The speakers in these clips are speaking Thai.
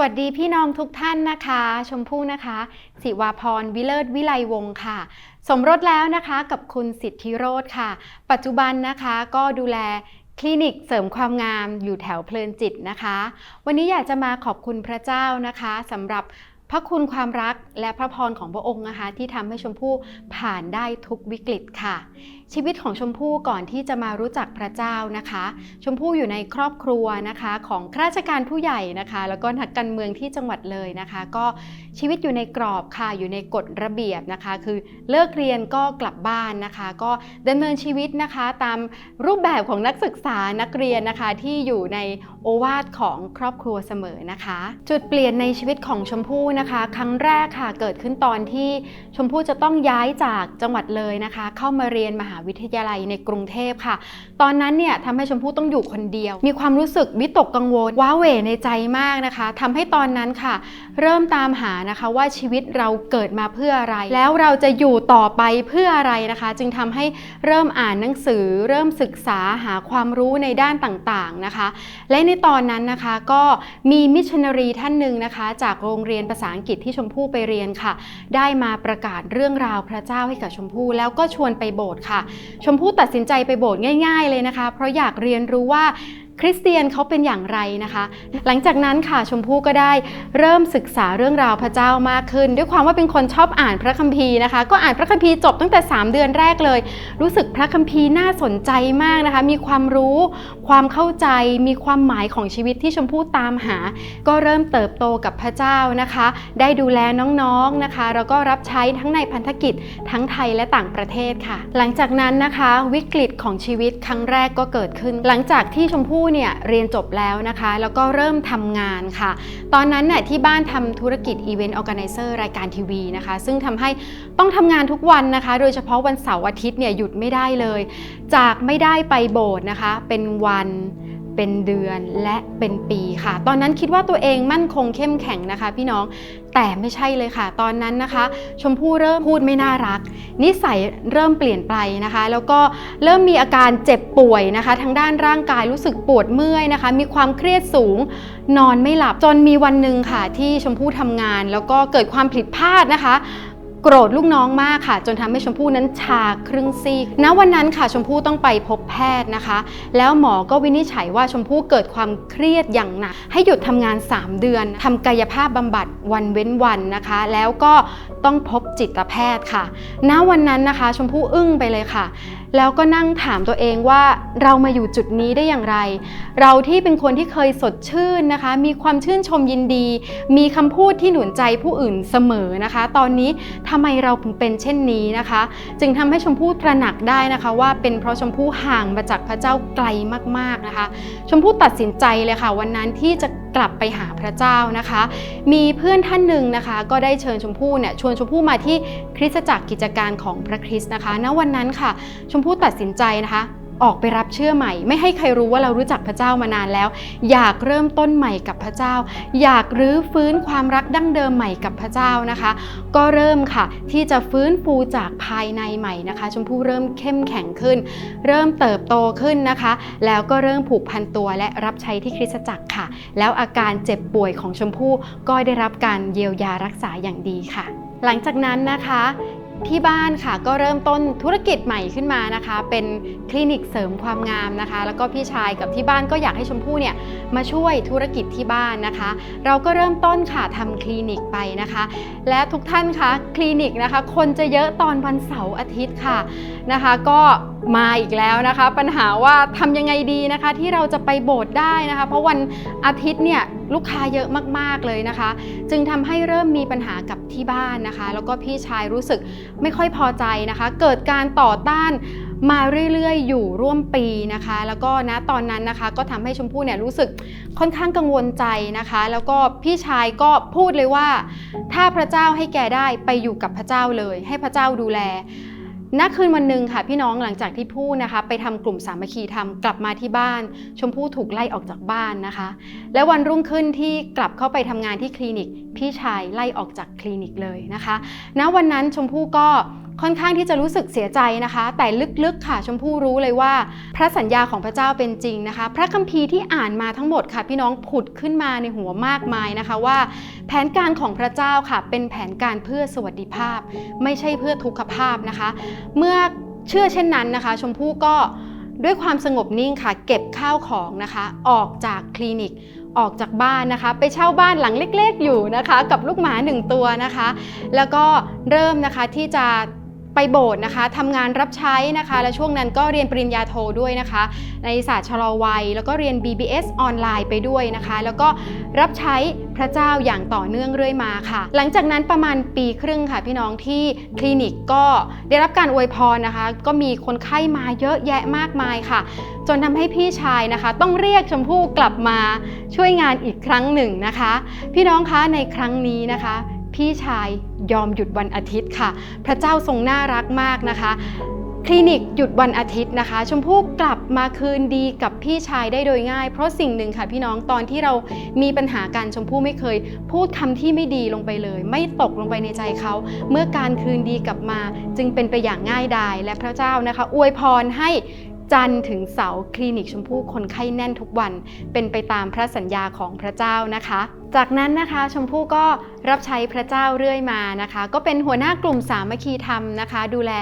วัสดีพี่น้องทุกท่านนะคะ ชมพู่นะคะ สิวาพรวิเลิศวิไลวงศ์ค่ะ สมรสแล้วนะคะกับคุณสิทธิโรธค่ะ ปัจจุบันนะคะก็ดูแลคลินิกเสริมความงามอยู่แถวเพลินจิตนะคะ วันนี้อยากจะมาขอบคุณพระเจ้านะคะสำหรับพระคุณความรักและพระพรของพระองค์นะคะ ที่ทำให้ชมพู่ผ่านได้ทุกวิกฤตค่ะ ชีวิตของชมพู่ก่อนที่จะมารู้จักพระเจ้านะคะ ชมพู่อยู่ในครอบครัวนะคะของข้าราชการผู้ใหญ่นะคะ แล้วก็นักการเมืองที่จังหวัดเลยนะคะ ก็ชีวิตอยู่ในกรอบค่ะอยู่ในกฎระเบียบนะคะ คือเลิกเรียนก็กลับบ้านนะคะ ก็ดำเนินชีวิตนะคะตามรูปแบบของนักศึกษานักเรียนนะคะที่อยู่ในโอวาทของครอบครัวเสมอนะคะ จุดเปลี่ยนในชีวิตของชมพู่นะคะ ครั้งแรกค่ะเกิดขึ้นตอนที่ชมพู่จะต้องย้ายจากจังหวัดเลยนะคะ เข้ามาเรียนมหาวิทยาลัยในกรุงเทพค่ะ ตอนนั้นเนี่ยทำให้ชมพู่ต้องอยู่คนเดียว มีความรู้สึกวิตกกังวลว้าเหวในใจมากนะคะทำให้ตอนนั้นค่ะ เริ่มตามหานะคะว่าชีวิตเราเกิดมาเพื่ออะไร แล้วเราจะอยู่ต่อไปเพื่ออะไรนะคะ จึงทำให้เริ่มอ่านหนังสือ เริ่มศึกษาหาความรู้ในด้านต่างๆนะคะ และในตอนนั้นนะคะก็มีมิชชันนารีท่านหนึ่งนะคะ จากโรงเรียนภาษาอังกฤษที่ชมพู่ไปเรียนค่ะ ได้มาประกาศเรื่องราวพระเจ้าให้กับชมพู่แล้วก็ชวนไปโบสถ์ค่ะชมพู่ตัดสินใจไปโบสถ์ง่าย ๆ เลยนะคะ เพราะอยากเรียนรู้ว่า คริสเตียนเขาเป็นอย่างไรนะคะ หลังจากนั้นค่ะชมพู่ก็ได้เริ่มศึกษาเรื่องราวพระเจ้ามากขึ้น ด้วยความว่าเป็นคนชอบอ่านพระคัมภีร์นะคะ ก็อ่านพระคัมภีร์จบตั้งแต่ 3 เดือนแรกเลย รู้สึกพระคัมภีร์น่าสนใจมากนะคะ มีความรู้ ความเข้าใจ มีความหมายของชีวิตที่ชมพู่ตามหา ก็เริ่มเติบโตกับพระเจ้านะคะ ได้ดูแลน้องๆนะคะแล้วก็รับใช้ทั้งในพันธกิจทั้งไทยและต่างประเทศค่ะ หลังจากนั้นนะคะวิกฤตของชีวิตครั้งแรกก็เกิดขึ้น หลังจากที่ชมพู่เนี่ยเรียนจบแล้วนะคะ แล้วก็เริ่มทำงานค่ะ ตอนนั้นเนี่ยที่บ้านทำธุรกิจอีเวนต์ออแกไนเซอร์รายการทีวีนะคะ ซึ่งทำให้ต้องทำงานทุกวันนะคะ โดยเฉพาะวันเสาร์อาทิตย์เนี่ยหยุดไม่ได้เลย จากไม่ได้ไปโบสถ์นะคะ เป็นวัน เป็นเดือนและเป็นปีค่ะ ตอนนั้นคิดว่าตัวเองมั่นคงเข้มแข็งนะคะ พี่น้องแต่ไม่ใช่เลยค่ะ ตอนนั้นนะคะ ชมพู่เริ่มพูดไม่น่ารัก นิสัยเริ่มเปลี่ยนไปนะคะ แล้วก็เริ่มมีอาการเจ็บป่วยนะคะ ทางด้านร่างกายรู้สึกปวดเมื่อยนะคะ มีความเครียดสูง นอนไม่หลับจนมีวันหนึ่งค่ะ ที่ชมพู่ทำงาน แล้วก็เกิดความผิดพลาดนะคะ โกรธลูกน้องมากค่ะ จนทำให้ชมพู่นั้นชาครึ่งซีกณวันนั้นค่ะชมพู่ต้องไปพบแพทย์นะคะ แล้วหมอก็วินิจฉัยว่าชมพู่เกิดความเครียดอย่างหนัก ให้หยุดทำงาน 3 เดือนทำกายภาพบำบัดวันเว้นวันนะคะ แล้วก็ต้องพบจิตแพทย์ค่ะ ณวันนั้นนะคะ ชมพู่อึ้งไปเลยค่ะ แล้วก็นั่งถามตัวเองว่าเรามาอยู่จุดนี้ได้อย่างไร เราที่เป็นคนที่เคยสดชื่นนะคะ มีความชื่นชมยินดี มีคำพูดที่หนุนใจผู้อื่นเสมอนะคะ ตอนนี้ทำไมเราถึงเป็นเช่นนี้นะคะ จึงทำให้ชมพู่ตระหนักได้นะคะว่าเป็นเพราะชมพู่ห่างมาจากพระเจ้าไกลมากๆนะคะ ชมพู่ตัดสินใจเลยค่ะ วันนั้นที่จะ กลับไปหาพระเจ้านะคะ มีเพื่อนท่านหนึ่งนะคะ ก็ได้เชิญชมพู่เนี่ยชวนชมพู่มาที่คริสตจักรกิจการของพระคริสต์นะคะ ณวันนั้นค่ะ ชมพู่ตัดสินใจนะคะ ออกไปรับเชื่อใหม่ ไม่ให้ใครรู้ว่าเรารู้จักพระเจ้ามานานแล้ว อยากเริ่มต้นใหม่กับพระเจ้า อยากรื้อฟื้นความรักดั้งเดิมใหม่กับพระเจ้านะคะ ก็เริ่มค่ะที่จะฟื้นฟูจากภายในใหม่นะคะ ชมพู่เริ่มเข้มแข็งขึ้น เริ่มเติบโตขึ้นนะคะ แล้วก็เริ่มผูกพันตัวและรับใช้ที่คริสตจักรค่ะ แล้วอาการเจ็บป่วยของชมพู่ก็ได้รับการเยียวยารักษาอย่างดีค่ะ หลังจากนั้นนะคะ ที่บ้านค่ะก็เริ่มต้นธุรกิจใหม่ขึ้นมานะคะ เป็นคลินิกเสริมความงามนะคะ แล้วก็พี่ชายกับที่บ้านก็อยากให้ชมพู่เนี่ยมาช่วยธุรกิจที่บ้านนะคะ เราก็เริ่มต้นค่ะทำคลินิกไปนะคะ และทุกท่านคะคลินิกนะคะ คนจะเยอะตอนวันเสาร์อาทิตย์ค่ะนะคะ ก็มาอีกแล้วนะคะ ปัญหาว่าทำยังไงดีนะคะ ที่เราจะไปโบสถ์ได้นะคะ เพราะวันอาทิตย์เนี่ยลูกค้าเยอะมากๆเลยนะคะ จึงทำให้เริ่มมีปัญหากับที่บ้านนะคะ แล้วก็พี่ชายรู้สึกไม่ค่อยพอใจนะคะ เกิดการต่อต้านมาเรื่อยๆ อยู่ร่วมปีนะคะ แล้วก็นะตอนนั้นนะคะ ก็ทำให้ชมพู่เนี่ยรู้สึกค่อนข้างกังวลใจนะคะ แล้วก็พี่ชายก็พูดเลยว่า ถ้าพระเจ้าให้แกได้ไปอยู่กับพระเจ้าเลย ให้พระเจ้าดูแล ณคืนวันหนึ่งค่ะพี่น้องหลังจากที่พูดนะคะไปทำกลุ่มสามัคคีทำกลับมาที่บ้าน ชมพู่ถูกไล่ออกจากบ้านนะคะ และวันรุ่งขึ้นที่กลับเข้าไปทำงานที่คลินิก พี่ชายไล่ออกจากคลินิกเลยนะคะ ณวันนั้นชมพู่ก็ ค่อนข้างที่จะรู้สึกเสียใจนะคะ แต่ลึกๆค่ะชมพู่รู้เลยว่า พระสัญญาของพระเจ้าเป็นจริงนะคะ พระคัมภีร์ที่อ่านมาทั้งหมดค่ะพี่น้องผุดขึ้นมาในหัวมากมายนะคะว่า แผนการของพระเจ้าค่ะ เป็นแผนการเพื่อสวัสดิภาพ ไม่ใช่เพื่อทุกขภาพนะคะ เมื่อเชื่อเช่นนั้นนะคะ ชมพู่ก็ด้วยความสงบนิ่งค่ะ เก็บข้าวของนะคะ ออกจากคลินิกออกจากบ้านนะคะ ไปเช่าบ้านหลังเล็ก ๆ อยู่นะคะ กับลูกหมาหนึ่งตัวนะคะ แล้วก็เริ่มนะคะที่จะ ไปโบสถ์นะคะทำงานรับใช้นะคะ และช่วงนั้นก็เรียนปริญญาโทด้วยนะคะ ในศาสตร์ชะลอวัย แล้วก็เรียน BBS ออนไลน์ไปด้วยนะคะ แล้วก็รับใช้พระเจ้าอย่างต่อเนื่องเรื่อยมาค่ะ หลังจากนั้นประมาณปีครึ่งค่ะ พี่น้องที่คลินิกก็ได้รับการอวยพรนะคะ ก็มีคนไข้มาเยอะแยะมากมายค่ะ จนทำให้พี่ชายนะคะ ต้องเรียกชมพู่กลับมาช่วยงานอีกครั้งหนึ่งนะคะ พี่น้องคะในครั้งนี้นะคะ พี่ชายยอมหยุดวันอาทิตย์ค่ะ พระเจ้าทรงน่ารักมากนะคะ คลินิกหยุดวันอาทิตย์นะคะ ชมพู่กลับมาคืนดีกับพี่ชายได้โดยง่าย เพราะสิ่งหนึ่งค่ะพี่น้องตอนที่เรามีปัญหากันชมพู่ไม่เคย พูดคำที่ไม่ดีลงไปเลย ไม่ตกลงไปในใจเขา เมื่อการคืนดีกลับมาจึงเป็นไปอย่างง่ายดายและพระเจ้านะคะ อวยพรให้ จันทร์ถึงเสาร์คลินิกชมพู่คนไข้แน่นทุกวัน เป็นไปตามพระสัญญาของพระเจ้านะคะ จากนั้นนะคะชมพู่ก็รับใช้พระเจ้าเรื่อยมานะคะ ก็เป็นหัวหน้ากลุ่มสามัคคีธรรมนะคะ ดูแล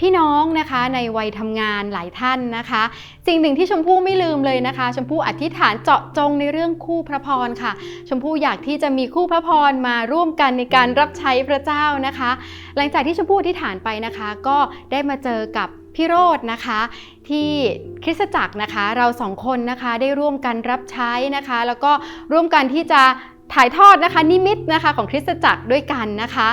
พี่น้องนะคะในวัยทำงานหลายท่านนะคะ สิ่งหนึ่งที่ชมพู่ไม่ลืมเลยนะคะ ชมพู่อธิษฐานเจาะจงในเรื่องคู่พระพรค่ะ ชมพู่อยากที่จะมีคู่พระพรมาร่วมกันในการรับใช้พระเจ้านะคะ หลังจากที่ชมพู่อธิษฐานไปนะคะ ก็ได้มาเจอกับ พี่โรธนะคะ ที่คริสตจักรนะคะ เราสองคนนะคะได้ร่วมกันรับใช้นะคะ แล้วก็ร่วมกันที่จะถ่ายทอดนะคะนิมิตนะคะของคริสตจักรด้วยกันนะคะ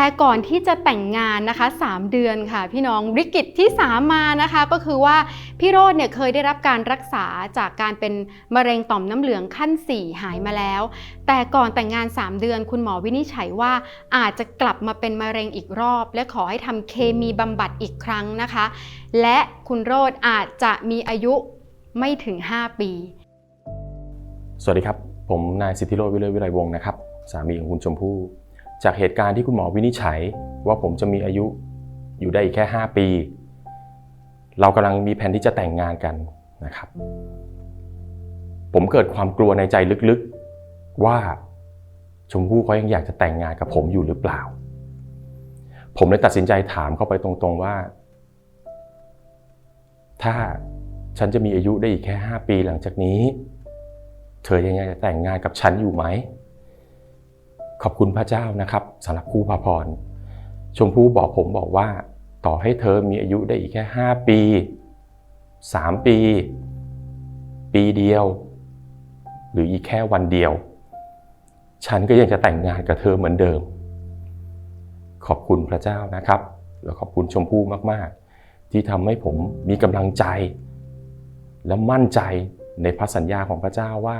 แต่ก่อนที่จะแต่งงานนะคะ 3 เดือนค่ะ พี่น้องวิกฤตที่สามมานะคะ ก็คือว่าพี่โรดเนี่ยเคยได้รับการรักษาจากการเป็นมะเร็งต่อมน้ำเหลืองขั้น 4 หายมาแล้ว แต่ก่อนแต่งงาน 3 เดือน คุณหมอวินิจฉัยว่าอาจจะกลับมาเป็นมะเร็งอีกรอบ และขอให้ทำเคมีบำบัดอีกครั้งนะคะ และคุณโรดอาจจะมีอายุไม่ถึง 5 ปี สวัสดีครับ ผมนายสิทธิโรจน์วิเลวิไลวงศ์นะครับ สามีของคุณชมพู่ จากเหตุการณ์ที่คุณหมอวินิจฉัยว่าผมจะมีอายุอยู่ได้อีกแค่ 5 ปี เรากำลังมีแผนที่จะแต่งงานกันนะครับ ผมเกิดความกลัวในใจลึกๆว่าชมพู่เขายังอยากจะแต่งงานกับผมอยู่หรือเปล่า ผมเลยตัดสินใจถามเข้าไปตรงๆว่า ถ้าฉันจะมีอายุได้อีกแค่ 5 ปีหลังจากนี้ เธอยังอยากจะแต่งงานกับฉันอยู่ไหม ขอบคุณพระเจ้านะครับสำหรับคู่พระพร ชมพู่บอกผมบอกว่า ต่อให้เธอมีอายุได้อีกแค่ 5 ปี 3 ปี ปีเดียว หรืออีกแค่วันเดียว ฉันก็ยังจะแต่งงานกับเธอเหมือนเดิม ขอบคุณพระเจ้านะครับ แล้วขอบคุณชมพู่มากๆ ที่ทำให้ผมมีกำลังใจ และมั่นใจในพระสัญญาของพระเจ้าว่า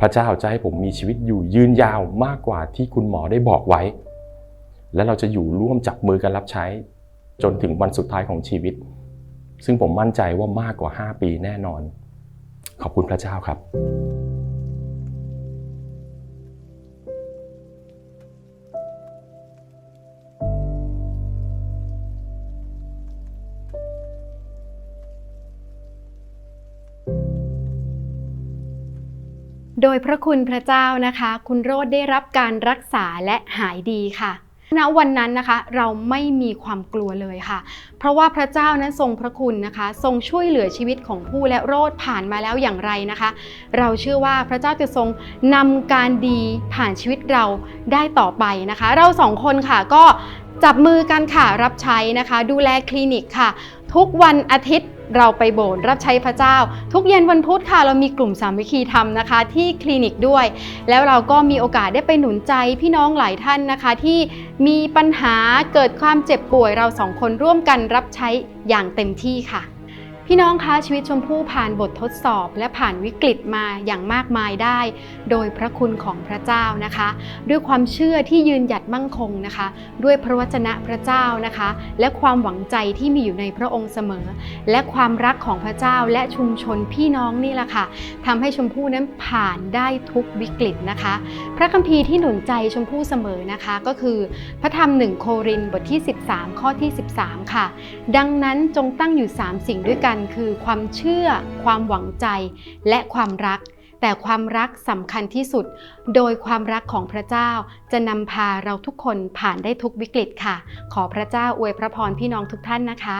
พระเจ้าจะให้ผมมีชีวิตอยู่ยืนยาวมากกว่าที่คุณหมอได้บอกไว้ และเราจะอยู่ร่วมจับมือกันรับใช้ จนถึงวันสุดท้ายของชีวิต ซึ่งผมมั่นใจว่ามากกว่า 5 ปีแน่นอน ขอบคุณพระเจ้าครับ โดยพระคุณพระเจ้านะคะ คุณโรดได้รับการรักษาและหายดีค่ะณวันนั้นนะคะเราไม่มีความกลัวเลยค่ะ เพราะว่าพระเจ้านั้นทรงพระคุณนะคะ ทรงช่วยเหลือชีวิตของผู้และโรดผ่านมาแล้วอย่างไรนะคะ เราเชื่อว่าพระเจ้าจะทรงนำการดีผ่านชีวิตเราได้ต่อไปนะคะ เราสองคนค่ะก็จับมือกันค่ะรับใช้นะคะ ดูแลคลินิกค่ะ ทุกวันอาทิตย์ เราไปโบสถ์รับใช้พระเจ้า ทุกเย็นวันพุธค่ะ เรามีกลุ่มสามัคคีธรรมนะคะ ที่คลินิกด้วย แล้วเราก็มีโอกาสได้ไปหนุนใจพี่น้องหลายท่านนะคะ ที่มีปัญหาเกิดความเจ็บป่วยเราสองคนร่วมกันรับใช้อย่างเต็มที่ค่ะ พี่น้องคะชีวิตชมพู่ผ่านบททดสอบ และผ่านวิกฤตมาอย่างมากมายได้ โดยพระคุณของพระเจ้านะคะ ด้วยความเชื่อที่ยืนหยัดมั่นคงนะคะ ด้วยพระวจนะพระเจ้านะคะ และความหวังใจที่มีอยู่ในพระองค์เสมอ และความรักของพระเจ้าและชุมชนพี่น้องนี่แหละค่ะทำให้ชมพู่นั้นผ่านได้ทุกวิกฤตนะคะ พระคัมภีร์ที่หนุนใจชมพู่เสมอนะคะ ก็คือ พระธรรมหนึ่งโครินบทที่ 13 ข้อที่ 13 ค่ะ ดังนั้นจงตั้งอยู่ 3 สิ่งด้วยกันคือความเชื่อ ความหวังใจ และความรัก แต่ความรักสำคัญที่สุด โดยความรักของพระเจ้าจะนำพาเราทุกคนผ่านได้ทุกวิกฤตค่ะ ขอพระเจ้าอวยพระพรพี่น้องทุกท่านนะคะ